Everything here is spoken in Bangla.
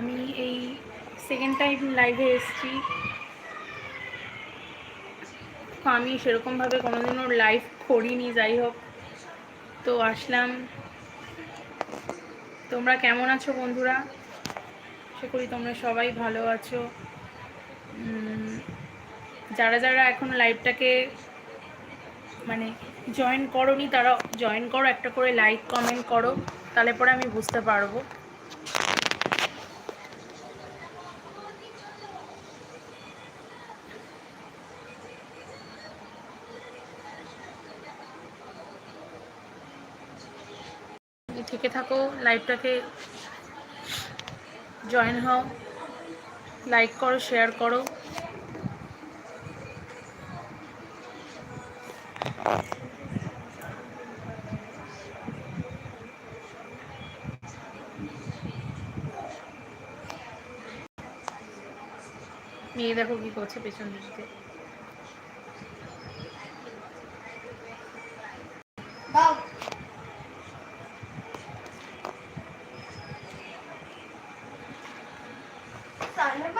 আমি এই সেকেন্ড টাইম লাইভে এসেছি। তো আমি সেরকমভাবে কোনোদিনও লাইভ করিনি, যাই হোক। তো আসলাম। তোমরা কেমন আছো বন্ধুরা? আশা করি তোমরা সবাই ভালো আছো। যারা যারা এখন লাইভটাকে মানে জয়েন করোনি, তারা জয়েন করো, একটা করে লাইক কমেন্ট করো, তাহলে পরে আমি বুঝতে পারব। থেকে থাকো লাইভটাকে জয়েন হও লাইক করো শেয়ার করো। মেয়ে দেখো কি করছে পেছন দিকে। দাও। Tại nó.